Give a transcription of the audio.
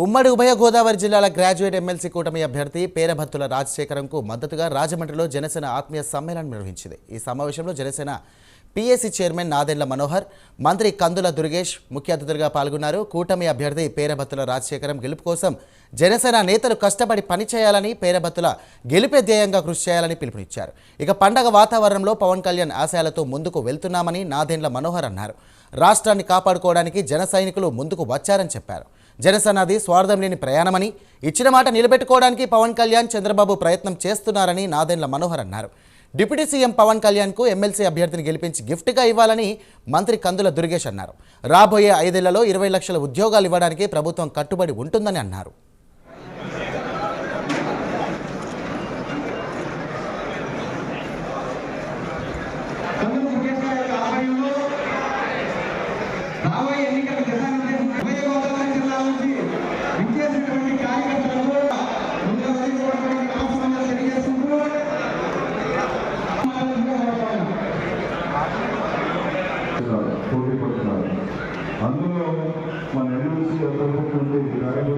ఉమ్మడి ఉభయ గోదావరి జిల్లాల గ్రాడ్యుయేట్ ఎమ్మెల్సీ కూటమి అభ్యర్థి పేరభత్తుల రాజశేఖరంకు మద్దతుగా రాజమండ్రిలో జనసేన ఆత్మీయ సమ్మేళనం నిర్వహించింది. ఈ సమావేశంలో జనసేన పిఎస్సీ చైర్మన్ నాదెండ్ల మనోహర్ మంత్రి కందుల దుర్గేష్ ముఖ్య అతిథులుగా పాల్గొన్నారు. కూటమి అభ్యర్థి పేరభత్తుల రాజశేఖరం గెలుపు కోసం జనసేన నేతలు కష్టపడి పనిచేయాలని పేరభత్తుల గెలిపే ధ్యేయంగా కృషి చేయాలని పిలుపునిచ్చారు. ఇక పండగ వాతావరణంలో పవన్ కళ్యాణ్ ఆశయాలతో ముందుకు వెళ్తున్నామని నాదెండ్ల మనోహర్ అన్నారు. రాష్ట్రాన్ని కాపాడుకోవడానికి జన సైనికులు ముందుకు వచ్చారని చెప్పారు. జనసేనది స్వార్థం లేని ప్రయాణమని ఇచ్చిన మాట నిలబెట్టుకోవడానికి పవన్ కళ్యాణ్ చంద్రబాబు ప్రయత్నం చేస్తున్నారని నాదెండ్ల మనోహర్ అన్నారు. డిప్యూటీ సీఎం పవన్ కళ్యాణ్కు ఎమ్మెల్సీ అభ్యర్థిని గెలిపించి గిఫ్ట్గా ఇవ్వాలని మంత్రి కందుల దుర్గేష్ అన్నారు. రాబోయే ఐదేళ్ళలో ఇరవై లక్షల ఉద్యోగాలు ఇవ్వడానికి ప్రభుత్వం కట్టుబడి ఉంటుందని అన్నారు. మన ఎమ్మెల్సీ మన దాని